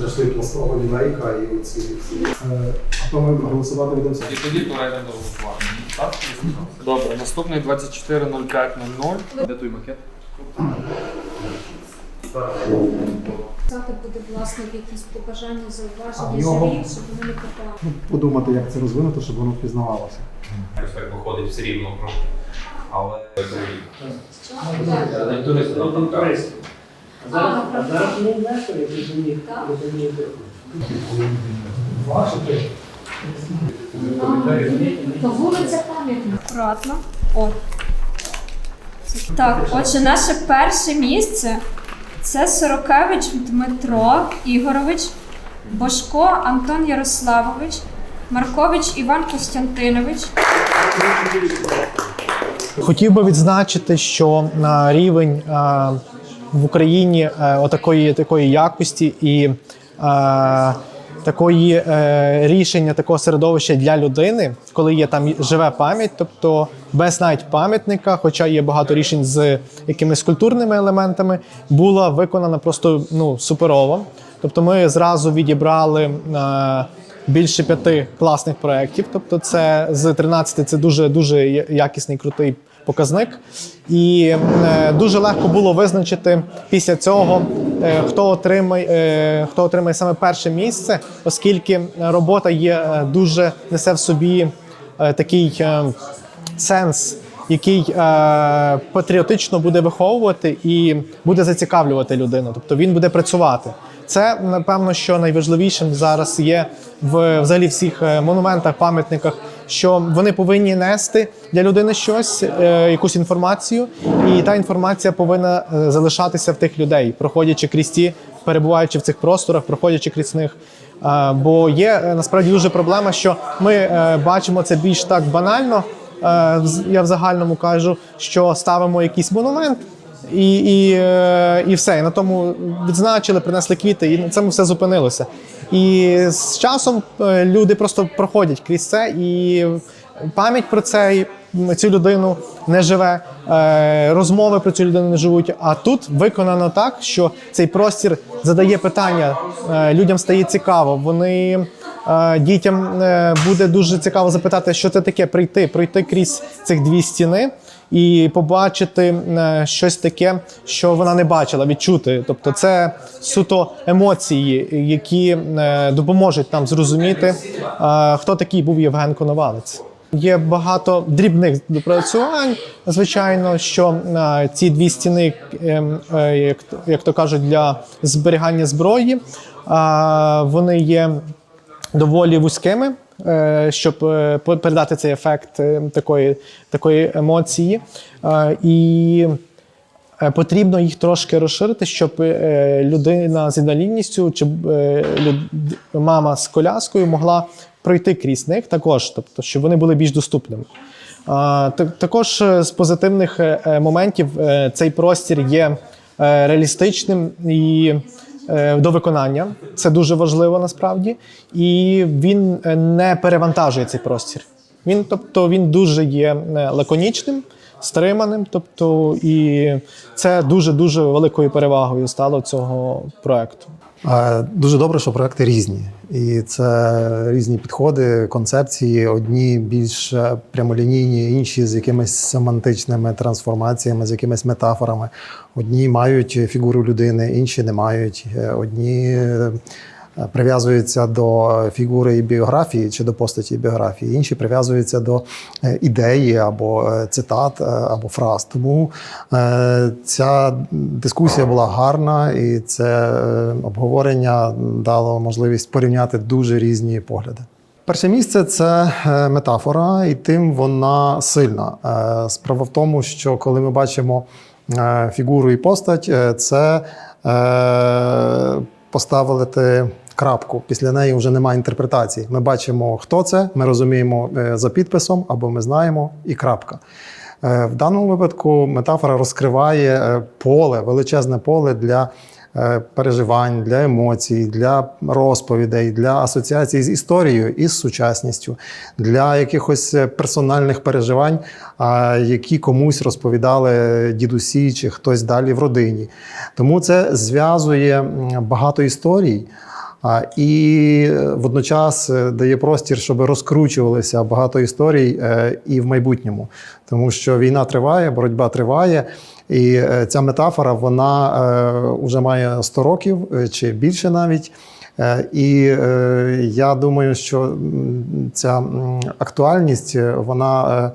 Зайшли пластова лінейка і оці всі. Е, А то ми голосувати будемо І тоді перейдемо до голосування. Так? Добре, наступний 24.05.00. Де той макет? Сказати буде власник якісь побажання, А зауваження, жалів, щоб вони не попали. ну, подумати, як це розвинути, щоб воно впізнавалося. Якось так виходить все рівно трошки. Але А, А зараз не інвестор, який зміг Так. То вулиця пам'ятна. О. Так, отже, наше перше місце це Сорокевич Дмитро Ігорович, Бошко Антон Ярославович, Маркович Іван Костянтинович. Хотів би відзначити, що на рівень в Україні е, отакої такої якості і е, такої е, рішення такого середовища для людини, коли є там живе пам'ять, тобто без навіть пам'ятника, хоча є багато рішень з якимись культурними елементами, була виконана просто ну суперово. Тобто, ми зразу відібрали. Більше п'яти класних проєктів. Тобто, це з 13 це дуже дуже якісний крутий показник. І е, дуже легко було визначити після цього, е, хто отримає, е, хто отримає саме перше місце, оскільки робота є дуже несе в собі такий сенс. Який патріотично буде виховувати і буде зацікавлювати людину, тобто він буде працювати. Це напевно, що найважливішим зараз є в взагалі всіх монументах, пам'ятниках, що вони повинні нести для людини щось, е, якусь інформацію, і та інформація повинна е, залишатися в тих людей, проходячи крізь ті, перебуваючи в цих просторах, проходячи крізь них. Е, Бо є насправді дуже проблема, що ми бачимо це більш так банально. Я в загальному кажу, що ставимо якийсь монумент, і, і, і все. І на тому відзначили, принесли квіти, і на цьому все зупинилося. І з часом е, люди просто проходять крізь це, і пам'ять про це цю людину не живе, е, розмови про цю людину не живуть. А тут виконано так, що цей простір задає питання, е, людям стає цікаво. Вони дітям буде дуже цікаво запитати, що це таке прийти, пройти крізь цих дві стіни і побачити е, щось таке, що вона не бачила, відчути. Тобто, це суто емоції, які е, допоможуть нам зрозуміти, е, хто такий був Євген Коновалець. Є багато дрібних допрацювань, звичайно, що ці дві стіни, як, то кажуть, для зберігання зброї, вони є доволі вузькими, щоб е, передати цей ефект е, такої, такої емоції. Е, І е, потрібно їх трошки розширити, щоб е, людина з інвалідністю чи е, мама з коляскою могла пройти крізь них також, тобто, щоб вони були більш доступними. Так- Також е, з позитивних е, е, моментів е, цей простір є е, реалістичним і е, до виконання. Це дуже важливо насправді. І він е, не перевантажує цей простір. Він, тобто, він дуже є е, лаконічним, стриманим. Тобто, і це дуже дуже великою перевагою стало цього проекту. Дуже добре, що проекти різні, і це різні підходи, концепції. Одні більш е, прямолінійні, інші з якимись семантичними трансформаціями, з якимись метафорами. Одні мають фігуру людини, інші не мають. Е, Одні е, прив'язуються до фігури і біографії чи до постаті і біографії, інші прив'язуються до е, ідеї або е, цитат, е, або фраз. Тому е, ця дискусія була гарна, і це е, обговорення дало можливість порівняти дуже різні погляди. Перше місце це е, метафора, і тим вона сильна. Е, Справа в тому, що коли ми бачимо е, фігуру і постать, е, це е, поставити крапку. Після неї вже немає інтерпретації. Ми бачимо, хто це, ми розуміємо е, за підписом, або ми знаємо, і крапка. Е, В даному випадку метафора розкриває е, поле, величезне поле для переживань, для емоцій, для розповідей, для асоціацій з історією і з сучасністю, для якихось персональних переживань, які комусь розповідали дідусі чи хтось далі в родині. Тому це зв'язує багато історій. І е, водночас е, дає простір, щоб розкручувалися багато історій е, і в майбутньому, тому що війна триває, боротьба триває, і ця метафора вона вже має 100 років чи більше навіть. І я думаю, що ця актуальність вона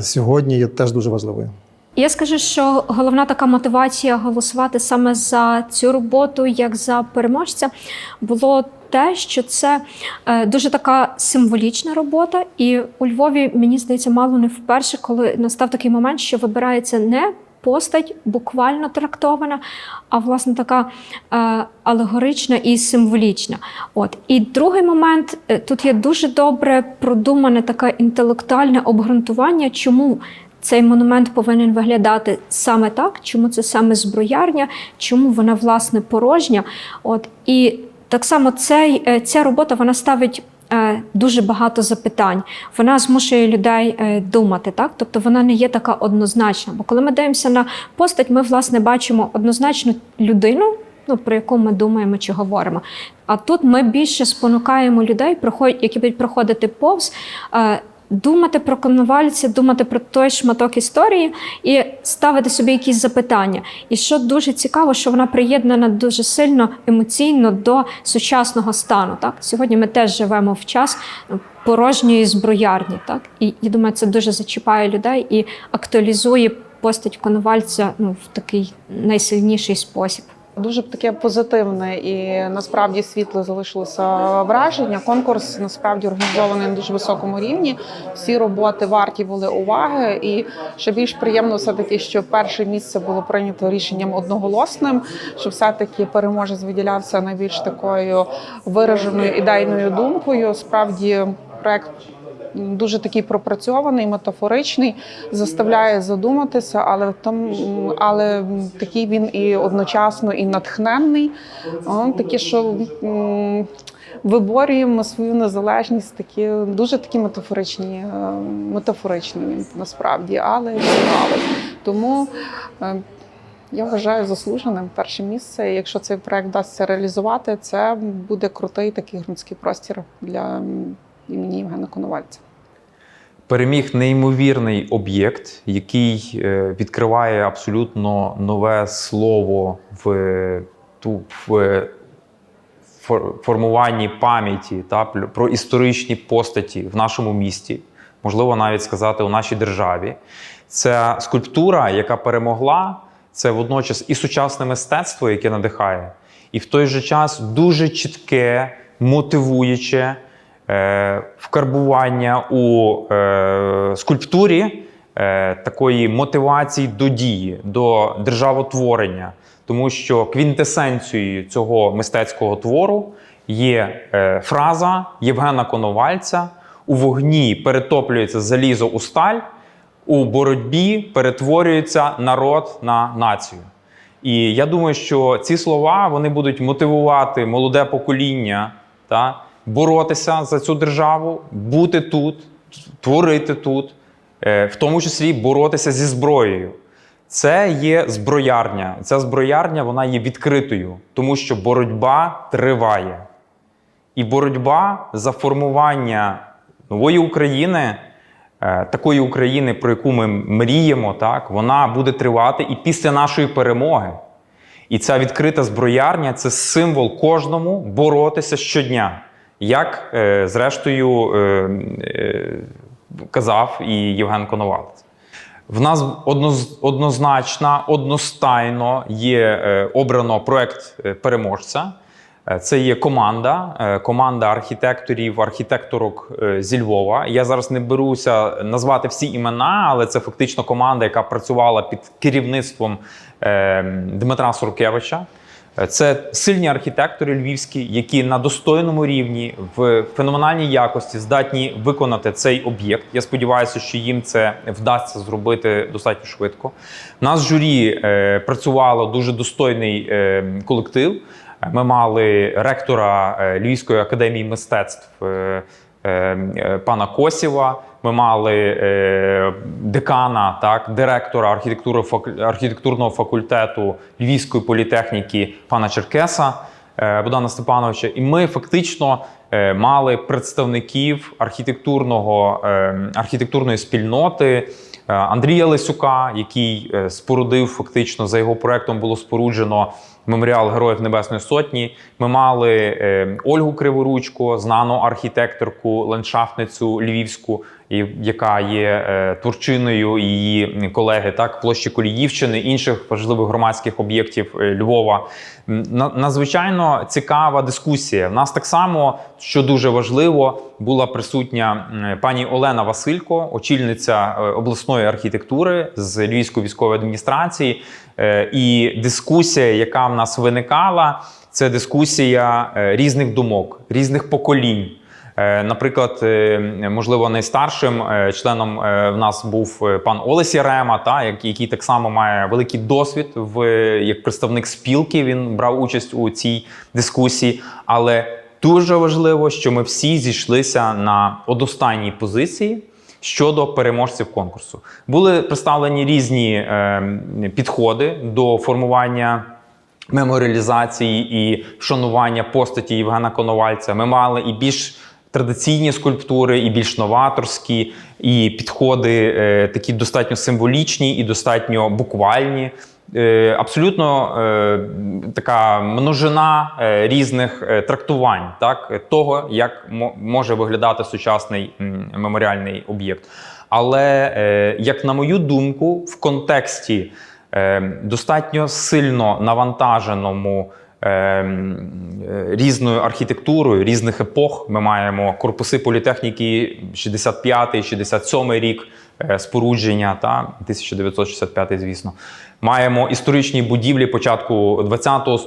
сьогодні є теж дуже важливою. Я скажу, що головна така мотивація голосувати саме за цю роботу, як за переможця, було те, що це е, дуже така символічна робота. І у Львові, мені здається, мало не вперше, коли настав такий момент, що вибирається не постать буквально трактована, а власне така е, алегорична і символічна. От і другий момент е, тут є дуже добре продумане таке інтелектуальне обґрунтування, чому цей монумент повинен виглядати саме так, чому це саме зброярня, чому вона власне порожня. От і так само цей, е, ця робота вона ставить. е, Дуже багато запитань. Вона змушує людей е, думати, так? Тобто вона не є така однозначна. Бо коли ми дивимося на постать, ми власне бачимо однозначну людину, ну, про яку ми думаємо чи говоримо. А тут ми більше спонукаємо людей, які будуть проходити повз, думати про коновальця, думати про той шматок історії і ставити собі якісь запитання. І що дуже цікаво, що вона приєднана дуже сильно емоційно до сучасного стану. Так? Сьогодні ми теж живемо в час е, порожньої зброярні. Так? І я думаю, це дуже зачіпає людей і актуалізує постать коновальця ну, в такий найсильніший спосіб. Дуже таке позитивне і насправді світло залишилося враження. Конкурс насправді організований на дуже високому рівні. Всі роботи варті були уваги. І що більш приємно, все таки, що перше місце було прийнято рішенням одноголосним, що все-таки переможець виділявся найбільш такою вираженою ідейною думкою. Справді проект дуже такий пропрацьований, метафоричний, заставляє задуматися, але там, але такий він і одночасно і натхненний. Такі, що виборюємо свою незалежність, такі дуже такі метафоричні, е, метафоричні він насправді, але цікавий. Тому. е, я вважаю заслуженим перше місце. Якщо цей проект вдасться реалізувати, це буде крутий такий громадський простір для імені Євгена Коновальця. переміг неймовірний об'єкт, який е, відкриває абсолютно нове слово в ту в формуванні пам'яті та про історичні постаті в нашому місті, можливо, навіть сказати у нашій державі. Це скульптура, яка перемогла. Це водночас і сучасне мистецтво, яке надихає, і в той же час дуже чітке, мотивуюче е, вкарбування у е, скульптурі е, такої мотивації до дії, до державотворення, тому що квінтесенцією цього мистецького твору є е, фраза Євгена Коновальця: у вогні перетоплюється залізо у сталь, у боротьбі перетворюється народ на націю. І я думаю, що ці слова вони будуть мотивувати молоде покоління та боротися за цю державу, бути тут, творити тут, е, в тому числі боротися зі зброєю. Це є зброярня. Ця зброярня вона є відкритою, тому що боротьба триває. І боротьба за формування нової України, е, такої України, про яку ми мріємо, так, вона буде тривати і після нашої перемоги. І ця відкрита зброярня це символ кожному боротися щодня. Як, е, зрештою, е, е, казав і Євген Коновалець. В нас однозначно, одностайно є обрано проект переможця. Це є команда, команда архітекторів, архітекторок зі Львова. Я зараз не беруся назвати всі імена, але це фактично команда, яка працювала під керівництвом Дмитра Суркевича. Це сильні архітектори львівські, які на достойному рівні в феноменальній якості здатні виконати цей об'єкт. Я сподіваюся, що їм це вдасться зробити достатньо швидко. У нас в журі е, працювало дуже достойний е, колектив. Ми мали ректора е, Львівської академії мистецтв е, пана Косєва. Ми мали е, декана, так, директора архітектури, архітектурного факультету Львівської політехніки пана Черкеса е, Богдана Степановича. І ми фактично е, мали представників архітектурного, е, архітектурної спільноти. е, Андрія Лисюка, який е, спорудив фактично за його проектом було споруджено меморіал Героїв Небесної Сотні. Ми мали е, Ольгу Криворучко, знану архітекторку, ландшафтницю львівську, яка є е, творчиною її колеги, так площі Коліївщини, інших важливих громадських об'єктів е, Львова. Надзвичайно цікава дискусія. В нас так само, що дуже важливо, була присутня пані Олена Василько, очільниця е, обласної архітектури з Львівської військової адміністрації. І дискусія, яка в нас виникала, це дискусія різних думок, різних поколінь. Е, Наприклад, е, можливо, найстаршим е, членом в нас був пан Олесь Ярема, та який так само має великий досвід в як представник спілки. Він брав участь у цій дискусії. Але дуже важливо, що ми всі зійшлися на одностайній позиції. Щодо переможців конкурсу були представлені різні е, підходи до формування меморіалізації і вшанування постаті Євгена Коновальця. Ми мали і більш традиційні скульптури, і більш новаторські, і підходи е, такі достатньо символічні і достатньо буквальні. Е, Абсолютно е, така множина різних трактувань, так того, як може виглядати сучасний меморіальний об'єкт. Але, як на мою думку, в контексті достатньо сильно навантаженому різною архітектурою різних епох. Ми маємо корпуси політехніки 65-67 рік е, спорудження, та 1965, звісно. Маємо історичні будівлі початку ХХ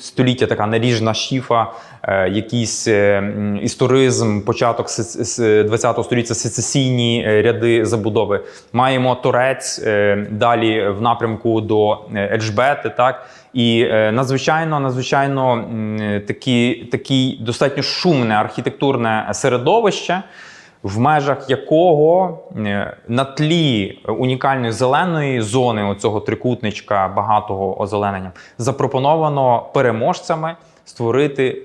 століття, така наріжна шіфа, е, якийсь е, історизм, початок ХХ століття, сецесійні е, ряди забудови. Маємо торець е, далі в напрямку до е, Ельжбети. Так? І е, надзвичайно, надзвичайно такі, такі достатньо шумне архітектурне середовище в межах якого е, на тлі унікальної зеленої зони оцього трикутничка багатого озеленення запропоновано переможцями створити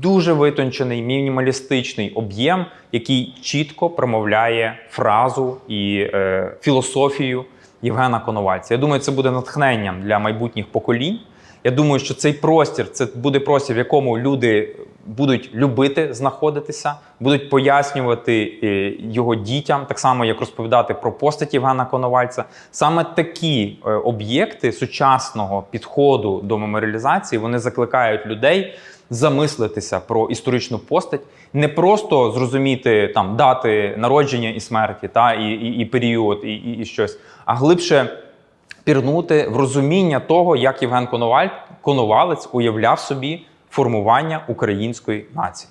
дуже витончений мінімалістичний об'єм, який чітко промовляє фразу і е, філософію Євгена Коновальця. Я думаю, це буде натхненням для майбутніх поколінь. Я думаю, що цей простір це буде простір, в якому люди будуть любити знаходитися, будуть пояснювати е, його дітям, так само як розповідати про постать Євгена Коновальця. Саме такі е, об'єкти сучасного підходу до меморіалізації вони закликають людей замислитися про історичну постать, не просто зрозуміти там дати народження і смерті, та і, і, і період, і, і, і щось, а глибше пірнути в розуміння того, як Євген Коноваль, Коновалець уявляв собі формування української нації.